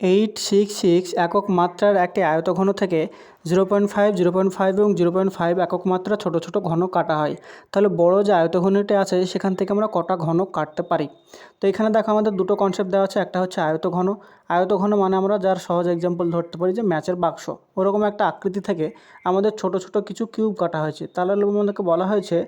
Eight six six একক মাত্রার একটি আয়তঘন থেকে zero point five zero point five এবং জিরো পয়েন্ট ফাইভ একক মাত্রা ছোটো ছোটো ঘন কাটা হয়। তাহলে বড় যে আয়তঘনটি আছে, সেখান থেকে আমরা কটা ঘন কাটতে পারি? তো এখানে দেখো আমাদের দুটো কনসেপ্ট দেওয়া আছে, একটা হচ্ছে আয়তঘন। আয়তঘন মানে আমরা যার সহজ এক্সাম্পল ধরতে পারি যে ম্যাচের বাক্স। ওরকম একটা আকৃতি থেকে আমাদের ছোট ছোট কিছু কিউব কাটা হয়েছে। তাহলে আমাদেরকে বলা হয়েছে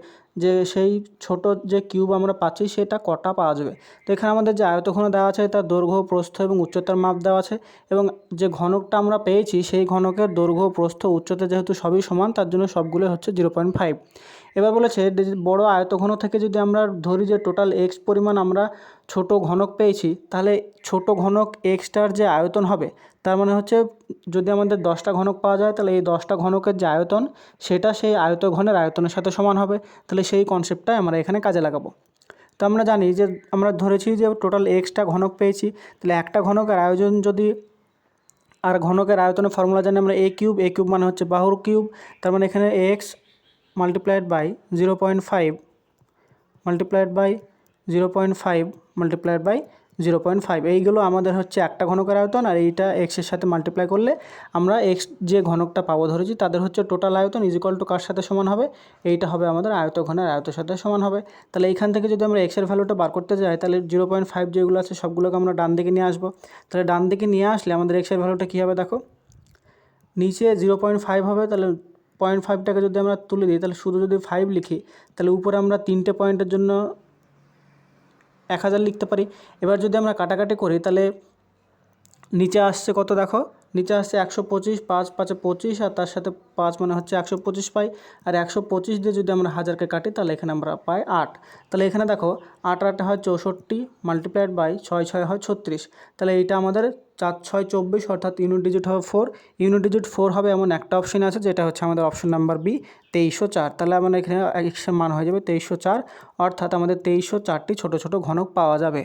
যে সেই ছোট যে কিউব আমরা পাচ্ছি, সেটা কটা পাওয়া যাবে? তো এখানে আমাদের যে আয়তঘন দেওয়া আছে, তার দৈর্ঘ্য, প্রস্থ এবং উচ্চতার মাপ দেওয়া আছে এবং যে ঘনকটা আমরা পেয়েছি সেই ঘনকের দৈর্ঘ্য, প্রস্থ, উচ্চতা যেহেতু সবই সমান, তার জন্য সবগুলো হচ্ছে জিরো পয়েন্ট ফাইভ এবার বলেছে বড় আয়তঘন থেকে যদি আমরা ধরি যে টোটাল এক্স পরিমাণ আমরা ছোট ঘনক পেয়েছি, তাহলে ছোট ঘনক এক্সটার যে আয়তন হবে, তার মানে হচ্ছে যদি আমাদের দশটা ঘনক পাওয়া যায়, তাহলে এই দশটা ঘনকের যে আয়তন, সেটা সেই আয়তঘনের আয়তনের সাথে সমান হবে। তাহলে সেই কনসেপ্টটাই আমরা এখানে কাজে লাগাবো। তো আমরা জানি যে আমরা ধরেছি যে টোটাল এক্সটা ঘনক পেয়েছি, তাহলে একটা ঘনকের আয়োজন যদি আর ঘনকের আয়তনের ফর্মুলা জানি আমরা এ কিউব এ কিউব মানে হচ্ছে বাহুর কিউব তার মানে এখানে X multiplied by zero point five multiplied by zero point five multiplied by zero point five. এইগুলো আমাদের হচ্ছে একটা ঘনকের আয়তন আর এইটা এক্সের সাথে মাল্টিপ্লাই করলে আমরা এক্স যে ঘনকটা পাবো ধরেছি তাদের হচ্ছে টোটাল আয়তন ইজিকল টু কার সাথে সমান হবে? এইটা হবে আমাদের আয়ত ঘনের আয়তের সাথে সমান হবে। তাহলে এইখান থেকে যদি আমরা এক্সের ভ্যালুটা বার করতে যাই, তাহলে জিরো পয়েন্ট ফাইভ যেগুলো আছে সবগুলোকে আমরা ডান দিকে নিয়ে আসব। তাহলে ডান দিকে নিয়ে আসলে আমাদের এক্সের ভ্যালুটা কী হবে দেখো? নিচে জিরো পয়েন্ট ফাইভ হবে, তাহলে পয়েন্ট ফাইভটাকে যদি আমরা তুলে দিই, তাহলে শুধু যদি ফাইভ লিখি, তাহলে উপরে আমরা তিনটে পয়েন্টের জন্য এক হাজার লিখতে পারি। এবার যদি আমরা কাটাকাটি করি তাহলে নিচে আসছে কত দেখো? নিচে আসছে একশো পঁচিশ, পাঁচ, পাঁচে পঁচিশ, আর তার সাথে পাঁচ মানে হচ্ছে একশো পঁচিশ পাই। আর একশো পঁচিশ দিয়ে যদি আমরা হাজারকে কাটি, তাহলে এখানে আমরা পাই আট। তাহলে এখানে দেখো, আট আট হয় চৌষট্টি মাল্টিপ্লাইড বাই ছয় ছয় হয় ছত্রিশ। তাহলে এইটা আমাদের চার, ছয়, চব্বিশ, অর্থাৎ ইউনিট ডিজিট হবে ফোর ইউনিট ডিজিট ফোর হবে এমন একটা অপশন আছে, যেটা হচ্ছে আমাদের অপশন নাম্বার বি তেইশশো চার। তাহলে আমাদের এখানে এক্সের মান হয়ে যাবে তেইশশো চার, অর্থাৎ আমাদের তেইশশো চারটি ছোটো ছোটো ঘনক পাওয়া যাবে।